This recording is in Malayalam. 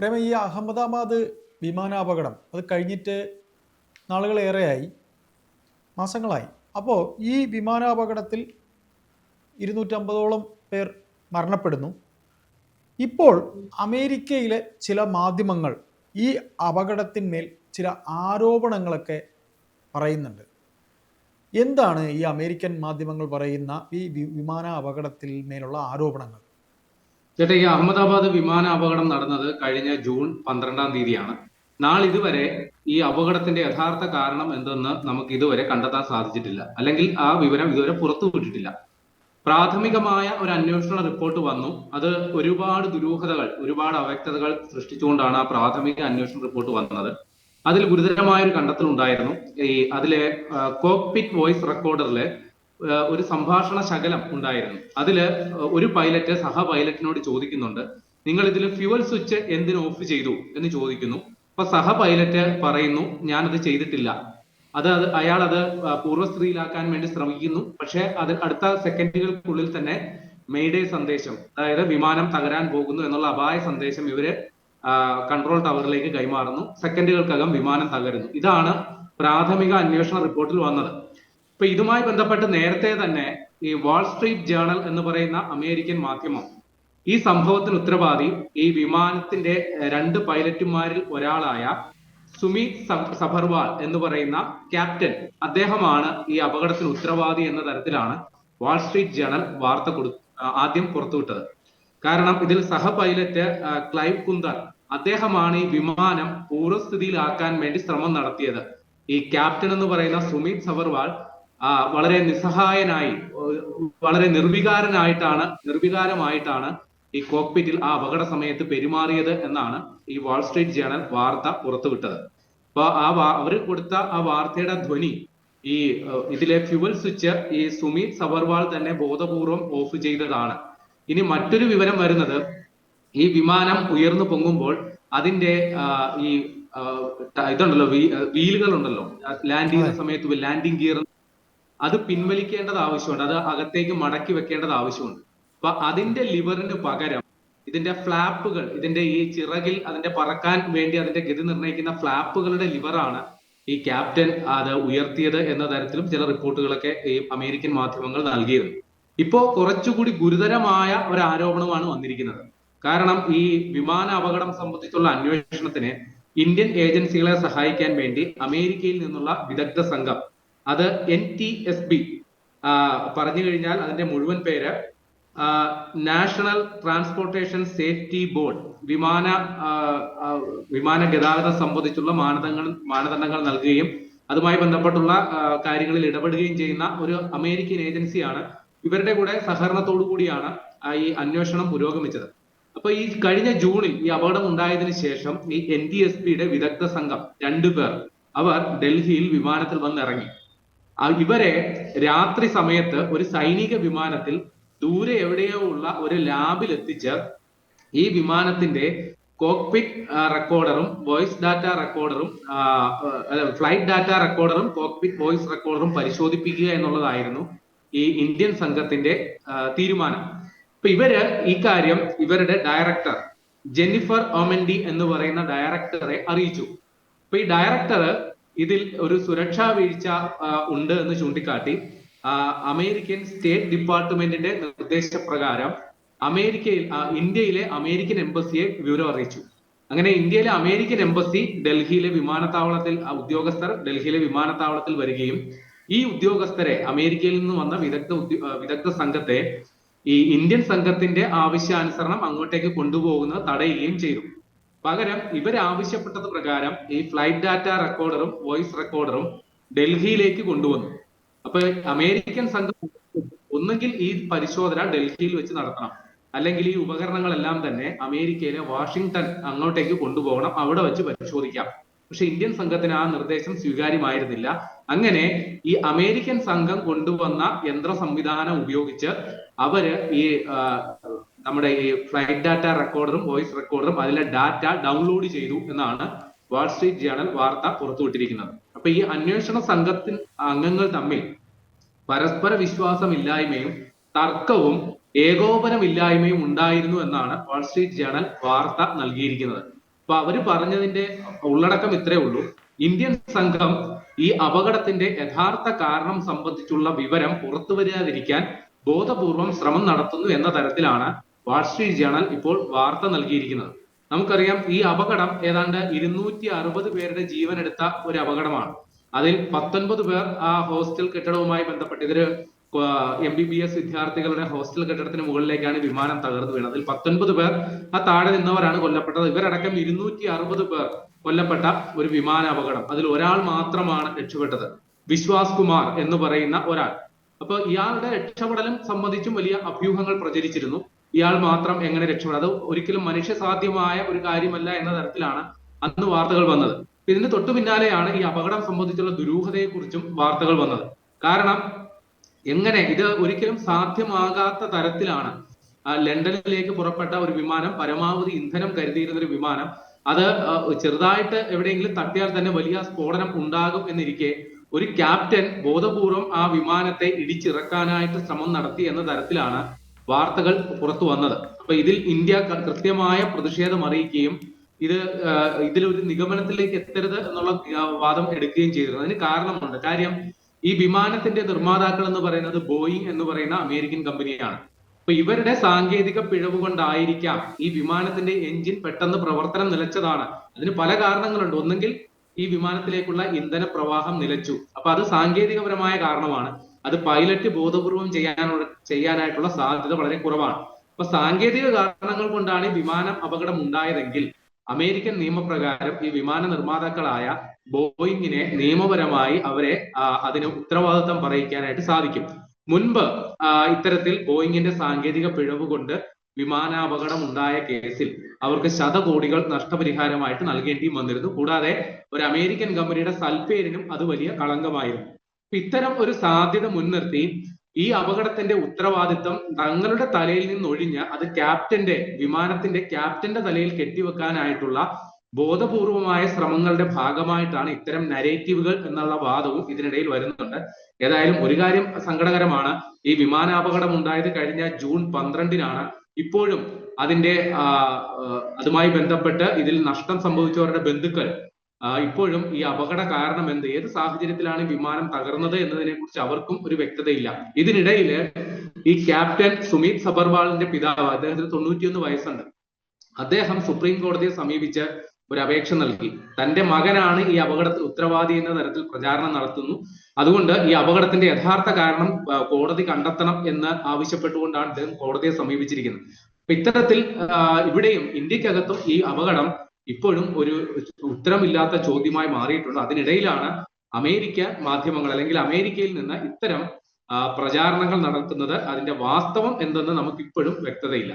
പ്രേമ ഈ അഹമ്മദാബാദ് വിമാനാപകടം അത് കഴിഞ്ഞിട്ട് നാളുകളേറെയായി. മാസങ്ങളായി. അപ്പോൾ ഈ വിമാനാപകടത്തിൽ ഇരുന്നൂറ്റമ്പതോളം പേർ മരണപ്പെടുന്നു. ഇപ്പോൾ അമേരിക്കയിലെ ചില മാധ്യമങ്ങൾ ഈ അപകടത്തിന്മേൽ ചില ആരോപണങ്ങളൊക്കെ പറയുന്നുണ്ട്. എന്താണ് ഈ അമേരിക്കൻ മാധ്യമങ്ങൾ പറയുന്ന ഈ വിമാന അപകടത്തിൽ മേലുള്ള ആരോപണങ്ങൾ? ചേട്ടാ ഈ അഹമ്മദാബാദ് വിമാന അപകടം നടന്നത് കഴിഞ്ഞ ജൂൺ പന്ത്രണ്ടാം തീയതിയാണ്. നാളിതുവരെ ഈ അപകടത്തിന്റെ യഥാർത്ഥ കാരണം എന്തെന്ന് നമുക്ക് ഇതുവരെ കണ്ടെത്താൻ സാധിച്ചിട്ടില്ല. അല്ലെങ്കിൽ ആ വിവരം ഇതുവരെ പുറത്തു വിട്ടിട്ടില്ല. പ്രാഥമികമായ ഒരു അന്വേഷണ റിപ്പോർട്ട് വന്നു. അത് ഒരുപാട് ദുരൂഹതകൾ ഒരുപാട് അവ്യക്തതകൾ സൃഷ്ടിച്ചുകൊണ്ടാണ് ആ പ്രാഥമിക അന്വേഷണ റിപ്പോർട്ട് വന്നത്. അതിൽ ഗുരുതരമായ ഒരു കണ്ടെത്തൽ ഉണ്ടായിരുന്നു ഈ അതിലെ കോക്പിറ്റ് വോയിസ് റെക്കോർഡറിലെ ഒരു സംഭാഷണ ശകലം ഉണ്ടായിരുന്നു. അതിൽ ഒരു പൈലറ്റ് സഹ പൈലറ്റിനോട് ചോദിക്കുന്നുണ്ട് നിങ്ങൾ ഇതിൽ ഫ്യുവൽ സ്വിച്ച് എന്തിന് ഓഫ് ചെയ്തു? എന്ന് ചോദിക്കുന്നു. അപ്പൊ സഹ പൈലറ്റ് പറയുന്നു ഞാനത് ചെയ്തിട്ടില്ല. അത് അത് അയാൾ അത് പൂർവസ്ഥിതിയിലാക്കാൻ വേണ്ടി ശ്രമിക്കുന്നു. പക്ഷേ അത് അടുത്ത സെക്കൻഡുകൾക്കുള്ളിൽ തന്നെ മെയ്ഡേ സന്ദേശം അതായത് വിമാനം തകരാൻ പോകുന്നു എന്നുള്ള അപായ സന്ദേശം ഇവർ കൺട്രോൾ ടവറിലേക്ക് കൈമാറുന്നു. സെക്കൻഡുകൾക്കകം വിമാനം തകരുന്നു. ഇതാണ് പ്രാഥമിക അന്വേഷണ റിപ്പോർട്ടിൽ വന്നത്. ഇപ്പൊ ഇതുമായി ബന്ധപ്പെട്ട് നേരത്തെ തന്നെ ഈ വാൾ സ്ട്രീറ്റ് ജേണൽ എന്ന് പറയുന്ന അമേരിക്കൻ മാധ്യമം ഈ സംഭവത്തിന് ഉത്തരവാദി ഈ വിമാനത്തിന്റെ രണ്ട് പൈലറ്റുമാരിൽ ഒരാളായ സുമി സഫർവാൾ എന്ന് പറയുന്ന ക്യാപ്റ്റൻ അദ്ദേഹമാണ് ഈ അപകടത്തിന് ഉത്തരവാദി എന്ന തരത്തിലാണ് വാൾ സ്ട്രീറ്റ് ജേണൽ വാർത്ത കൊടു ആദ്യം പുറത്തുവിട്ടത്. കാരണം ഇതിൽ സഹ പൈലറ്റ് ക്ലൈവ് കുന്ദർ അദ്ദേഹമാണ് ഈ വിമാനം പൂർവസ്ഥിതിയിലാക്കാൻ വേണ്ടി ശ്രമം നടത്തിയത്. ഈ ക്യാപ്റ്റൻ എന്ന് പറയുന്ന സുമിത് സബർവാൾ വളരെ നിസ്സഹായനായി വളരെ നിർവികാരനായിട്ടാണ് നിർവികാരമായിട്ടാണ് ഈ കോക്പിറ്റിൽ ആ അപകട സമയത്ത് പെരുമാറിയത് എന്നാണ് ഈ വാൾ സ്ട്രീറ്റ് ജേണൽ വാർത്ത പുറത്തുവിട്ടത്. അപ്പൊ ആ അവർ കൊടുത്ത ആ വാർത്തയുടെ ധ്വനി ഈ ഇതിലെ ഫ്യുവൽ സ്വിച്ച് ഈ സുമീത് സബർവാൾ തന്നെ ബോധപൂർവം ഓഫ് ചെയ്തതാണ്. ഇനി മറ്റൊരു വിവരം വരുന്നത് ഈ വിമാനം ഉയർന്നു പൊങ്ങുമ്പോൾ അതിന്റെ ഈ ഇതുണ്ടല്ലോ വീലുകൾ ഉണ്ടല്ലോ ലാൻഡ് ചെയ്യുന്ന സമയത്ത് ലാൻഡിംഗ് ഗിയർ അത് പിൻവലിക്കേണ്ടത് ആവശ്യമുണ്ട്. അത് അകത്തേക്ക് മടക്കി വെക്കേണ്ടത് ആവശ്യമുണ്ട്. അപ്പൊ അതിന്റെ ലിവറിന് പകരം ഇതിന്റെ ഫ്ലാപ്പുകൾ ഇതിന്റെ ഈ ചിറകിൽ അതിന്റെ പറക്കാൻ വേണ്ടി അതിന്റെ ഗതി നിർണയിക്കുന്ന ഫ്ലാപ്പുകളുടെ ലിവറാണ് ഈ ക്യാപ്റ്റൻ അത് ഉയർത്തിയത് എന്ന തരത്തിലും ചില റിപ്പോർട്ടുകളൊക്കെ ഈ അമേരിക്കൻ മാധ്യമങ്ങൾ നൽകിയിരുന്നു ഇപ്പോ കുറച്ചുകൂടി ഗുരുതരമായ ഒരു ആരോപണമാണ് വന്നിരിക്കുന്നത്. കാരണം ഈ വിമാന അപകടം സംബന്ധിച്ചുള്ള അന്വേഷണത്തിന് ഇന്ത്യൻ ഏജൻസികളെ സഹായിക്കാൻ വേണ്ടി അമേരിക്കയിൽ നിന്നുള്ള വിദഗ്ധ സംഘം അത് എൻ ടി എസ് ബി പറഞ്ഞു കഴിഞ്ഞാൽ അതിന്റെ മുഴുവൻ പേര് നാഷണൽ ട്രാൻസ്പോർട്ടേഷൻ സേഫ്റ്റി ബോർഡ് വിമാന വിമാന ഗതാഗതം സംബന്ധിച്ചുള്ള മാനദണ്ഡങ്ങൾ മാനദണ്ഡങ്ങൾ നൽകുകയും അതുമായി ബന്ധപ്പെട്ടുള്ള കാര്യങ്ങളിൽ ഇടപെടുകയും ചെയ്യുന്ന ഒരു അമേരിക്കൻ ഏജൻസിയാണ്. ഇവരുടെ കൂടെ സഹകരണത്തോടു കൂടിയാണ് ഈ അന്വേഷണം പുരോഗമിച്ചത്. അപ്പൊ ഈ കഴിഞ്ഞ ജൂണിൽ ഈ അപകടം ഉണ്ടായതിനു ശേഷം ഈ എൻ ഡി എസ് പിയുടെ വിദഗ്ധ സംഘം രണ്ടുപേർ അവർ ഡൽഹിയിൽ വിമാനത്തിൽ വന്നിറങ്ങി. ഇവരെ രാത്രി സമയത്ത് ഒരു സൈനിക വിമാനത്തിൽ ദൂരെ എവിടെയോ ഉള്ള ഒരു ലാബിൽ എത്തിച്ച് ഈ വിമാനത്തിന്റെ കോക്പിറ്റ് റെക്കോർഡറും വോയിസ് ഡാറ്റ റെക്കോർഡറും ഫ്ലൈറ്റ് ഡാറ്റ റെക്കോർഡറും കോക്പിറ്റ് വോയിസ് റെക്കോർഡറും പരിശോധിപ്പിക്കുക എന്നുള്ളതായിരുന്നു ഈ ഇന്ത്യൻ സംഘത്തിന്റെ തീരുമാനം. അപ്പൊ ഇവർ ഈ കാര്യം ഇവരുടെ ഡയറക്ടർ ജെന്നിഫർ ഒമൻഡി എന്ന് പറയുന്ന ഡയറക്ടറെ അറിയിച്ചു. അപ്പൊ ഈ ഡയറക്ടർ ഇതിൽ ഒരു സുരക്ഷാ വീഴ്ച ഉണ്ട് എന്ന് ചൂണ്ടിക്കാട്ടി അമേരിക്കൻ സ്റ്റേറ്റ് ഡിപ്പാർട്ട്മെന്റിന്റെ നിർദ്ദേശപ്രകാരം അമേരിക്കയിൽ ഇന്ത്യയിലെ അമേരിക്കൻ എംബസിയെ വിവരം അറിയിച്ചു. അങ്ങനെ ഇന്ത്യയിലെ അമേരിക്കൻ എംബസി ഡൽഹിയിലെ വിമാനത്താവളത്തിൽ ഉദ്യോഗസ്ഥർ ഡൽഹിയിലെ വിമാനത്താവളത്തിൽ വരികയും ഈ ഉദ്യോഗസ്ഥരെ അമേരിക്കയിൽ നിന്ന് വന്ന വിദഗ്ധ വിദഗ്ധ സംഘത്തെ ഈ ഇന്ത്യൻ സംഘത്തിന്റെ ആവശ്യാനുസരണം അങ്ങോട്ടേക്ക് കൊണ്ടുപോകുന്നത് തടയുകയും ചെയ്തു. പകരം ഇവർ ആവശ്യപ്പെട്ടത് പ്രകാരം ഈ ഫ്ലൈറ്റ് ഡാറ്റ റെക്കോർഡറും വോയിസ് റെക്കോർഡറും ഡൽഹിയിലേക്ക് കൊണ്ടുവന്നു. അപ്പൊ അമേരിക്കൻ സംഘം ഒന്നുകിൽ ഈ പരിശോധന ഡൽഹിയിൽ വെച്ച് നടത്തണം. അല്ലെങ്കിൽ ഈ ഉപകരണങ്ങളെല്ലാം തന്നെ അമേരിക്കയിലെ വാഷിംഗ്ടൺ അങ്ങോട്ടേക്ക് കൊണ്ടുപോകണം. അവിടെ വെച്ച് പരിശോധിക്കാം. പക്ഷെ ഇന്ത്യൻ സംഘത്തിന് ആ നിർദ്ദേശം സ്വീകാര്യമായിരുന്നില്ല. അങ്ങനെ ഈ അമേരിക്കൻ സംഘം കൊണ്ടുവന്ന യന്ത്ര സംവിധാനം ഉപയോഗിച്ച് അവർ ഈ നമ്മുടെ ഈ ഫ്ലൈറ്റ് ഡാറ്റ റെക്കോർഡറും വോയിസ് റെക്കോർഡറും അതിലെ ഡാറ്റ ഡൗൺലോഡ് ചെയ്തു എന്നാണ് വാൾ സ്ട്രീറ്റ് ജേണൽ വാർത്ത പുറത്തുവിട്ടിരിക്കുന്നത്. അപ്പൊ ഈ അന്വേഷണ സംഘത്തിൻ അംഗങ്ങൾ തമ്മിൽ പരസ്പര വിശ്വാസമില്ലായ്മയും തർക്കവും ഏകോപനമില്ലായ്മയും ഉണ്ടായിരുന്നു എന്നാണ് വാൾ സ്ട്രീറ്റ് ജേണൽ വാർത്ത നൽകിയിരിക്കുന്നത്. അപ്പൊ അവർ പറഞ്ഞതിന്റെ ഉള്ളടക്കം ഇത്രേ ഉള്ളൂ. ഇന്ത്യൻ സംഘം ഈ അപകടത്തിന്റെ യഥാർത്ഥ കാരണം സംബന്ധിച്ചുള്ള വിവരം പുറത്തു വരാതിരിക്കാൻ ബോധപൂർവം ശ്രമം നടത്തുന്നു എന്ന തരത്തിലാണ് വാൾസ്ട്രീറ്റ് ജേണൽ ഇപ്പോൾ വാർത്ത നൽകിയിരിക്കുന്നത്. നമുക്കറിയാം ഈ അപകടം ഏതാണ്ട് ഇരുന്നൂറ്റി അറുപത് പേരുടെ ജീവൻ എടുത്ത ഒരു അപകടമാണ്. അതിൽ പത്തൊൻപത് പേർ ആ ഹോസ്റ്റൽ കെട്ടിടവുമായി ബന്ധപ്പെട്ട് ഇതൊരു എം ബി ബി എസ് വിദ്യാർത്ഥികളുടെ ഹോസ്റ്റൽ കെട്ടിടത്തിന് മുകളിലേക്കാണ് വിമാനം തകർന്നു വീണത്. അതിൽ പത്തൊൻപത് പേർ ആ താഴെ നിന്നവരാണ് കൊല്ലപ്പെട്ടത്. ഇവരടക്കം ഇരുന്നൂറ്റി അറുപത് പേർ കൊല്ലപ്പെട്ട ഒരു വിമാന അപകടം. അതിൽ ഒരാൾ മാത്രമാണ് രക്ഷപ്പെട്ടത്. വിശ്വാസ് കുമാർ എന്ന് പറയുന്ന ഒരാൾ. അപ്പൊ ഇയാളുടെ രക്ഷപ്പെടലും സംബന്ധിച്ചും വലിയ അഭ്യൂഹങ്ങൾ പ്രചരിച്ചിരുന്നു. ഇയാൾ മാത്രം എങ്ങനെ രക്ഷപ്പെടും? അത് ഒരിക്കലും മനുഷ്യ സാധ്യമായ ഒരു കാര്യമല്ല എന്ന തരത്തിലാണ് അന്ന് വാർത്തകൾ വന്നത്. ഇതിന് തൊട്ടു പിന്നാലെയാണ് ഈ അപകടം സംബന്ധിച്ചുള്ള ദുരൂഹതയെക്കുറിച്ചും വാർത്തകൾ വന്നത്. കാരണം എങ്ങനെ ഇത് ഒരിക്കലും സാധ്യമാകാത്ത തരത്തിലാണ് ലണ്ടനിലേക്ക് പുറപ്പെട്ട ഒരു വിമാനം പരമാവധി ഇന്ധനം കരുതിയിരുന്ന ഒരു വിമാനം അത് ചെറുതായിട്ട് എവിടെയെങ്കിലും തട്ടിയാൽ തന്നെ വലിയ സ്ഫോടനം ഉണ്ടാകും എന്നിരിക്കെ ഒരു ക്യാപ്റ്റൻ ബോധപൂർവം ആ വിമാനത്തെ ഇടിച്ചിറക്കാനായിട്ട് ശ്രമം നടത്തി എന്ന തരത്തിലാണ് വാർത്തകൾ പുറത്തു വന്നത്. അപ്പൊ ഇതിൽ ഇന്ത്യ കൃത്യമായ പ്രതിഷേധം അറിയിക്കുകയും ഇത് ഇതിലൊരു നിഗമനത്തിലേക്ക് എത്തരുത് എന്നുള്ള വാദം എടുക്കുകയും ചെയ്തിരുന്നു. അതിന് കാരണമുണ്ട്. കാര്യം ഈ വിമാനത്തിന്റെ നിർമ്മാതാക്കൾ എന്ന് പറയുന്നത് ബോയിങ് എന്ന് പറയുന്ന അമേരിക്കൻ കമ്പനിയാണ്. അപ്പൊ ഇവരുടെ സാങ്കേതിക പിഴവ് കൊണ്ടായിരിക്കാം ഈ വിമാനത്തിന്റെ എഞ്ചിൻ പെട്ടെന്ന് പ്രവർത്തനം നിലച്ചതാണ്. അതിന് പല കാരണങ്ങളുണ്ട്. ഒന്നെങ്കിൽ ഈ വിമാനത്തിലേക്കുള്ള ഇന്ധന പ്രവാഹം നിലച്ചു. അപ്പൊ അത് സാങ്കേതികപരമായ കാരണമാണ്. അത് പൈലറ്റ് ബോധപൂർവം ചെയ്യാനുള്ള ചെയ്യാനായിട്ടുള്ള സാധ്യത വളരെ കുറവാണ്. അപ്പൊ സാങ്കേതിക കാരണങ്ങൾ കൊണ്ടാണ് ഈ വിമാനം അപകടം ഉണ്ടായതെങ്കിൽ അമേരിക്കൻ നിയമപ്രകാരം ഈ വിമാന നിർമ്മാതാക്കളായ ബോയിങ്ങിനെ നിയമപരമായി അവരെ അതിന് ഉത്തരവാദിത്വം പറയിക്കാനായിട്ട് സാധിക്കും. മുൻപ് ഇത്തരത്തിൽ ബോയിങ്ങിന്റെ സാങ്കേതിക പിഴവ് കൊണ്ട് വിമാനാപകടം ഉണ്ടായ കേസിൽ അവർക്ക് ശതകോടികൾ നഷ്ടപരിഹാരമായിട്ട് നൽകേണ്ടിയും വന്നിരുന്നു. കൂടാതെ ഒരു അമേരിക്കൻ കമ്പനിയുടെ സൽപ്പേരിനും അത് വലിയ കളങ്കമായിരുന്നു. ഇത്തരം ഒരു സാധ്യത മുൻനിർത്തി ഈ അപകടത്തിന്റെ ഉത്തരവാദിത്വം തങ്ങളുടെ തലയിൽ നിന്ന് ഒഴിഞ്ഞ് അത് ക്യാപ്റ്റന്റെ വിമാനത്തിന്റെ ക്യാപ്റ്റന്റെ തലയിൽ കെട്ടിവെക്കാനായിട്ടുള്ള ബോധപൂർവമായ ശ്രമങ്ങളുടെ ഭാഗമായിട്ടാണ് ഇത്തരം നരേറ്റീവുകൾ എന്നുള്ള വാദവും ഇതിനിടയിൽ വരുന്നുണ്ട്. ഏതായാലും ഒരു കാര്യം സങ്കടകരമാണ്. ഈ വിമാനാപകടം ഉണ്ടായത് കഴിഞ്ഞ ജൂൺ പന്ത്രണ്ടിനാണ്. ഇപ്പോഴും അതിന്റെ അതുമായി ബന്ധപ്പെട്ട് ഇതിൽ നഷ്ടം സംഭവിച്ചവരുടെ ബന്ധുക്കൾ ഇപ്പോഴും ഈ അപകട കാരണം എന്ത്? ഏത് സാഹചര്യത്തിലാണ് വിമാനം തകർന്നത് എന്നതിനെ കുറിച്ച് അവർക്കും ഒരു വ്യക്തതയില്ല. ഇതിനിടയിൽ ഈ ക്യാപ്റ്റൻ സുമീത് സബർവാളിന്റെ പിതാവ് അദ്ദേഹത്തിന് തൊണ്ണൂറ്റിയൊന്ന് വയസ്സുണ്ട്. അദ്ദേഹം സുപ്രീം കോടതിയെ സമീപിച്ച് ഒരു അപേക്ഷ നൽകി. തന്റെ മകനാണ് ഈ അപകടത്തിൽ ഉത്തരവാദി എന്ന തരത്തിൽ പ്രചാരണം നടത്തുന്നു. അതുകൊണ്ട് ഈ അപകടത്തിന്റെ യഥാർത്ഥ കാരണം കോടതി കണ്ടെത്തണം എന്ന് ആവശ്യപ്പെട്ടുകൊണ്ടാണ് അദ്ദേഹം കോടതിയെ സമീപിച്ചിരിക്കുന്നത്. ഇത്തരത്തിൽ ഇവിടെയും ഇന്ത്യക്കകത്തും ഈ അപകടം ഇപ്പോഴും ഒരു ഉത്തരമില്ലാത്ത ചോദ്യമായി മാറിയിട്ടുണ്ട്. അതിനിടയിലാണ് അമേരിക്ക മാധ്യമങ്ങൾ അല്ലെങ്കിൽ അമേരിക്കയിൽ നിന്ന് ഇത്തരം പ്രചാരണങ്ങൾ നടത്തുന്നത് അതിന്റെ വാസ്തവം എന്തെന്ന് നമുക്ക് ഇപ്പോഴും വ്യക്തതയില്ല.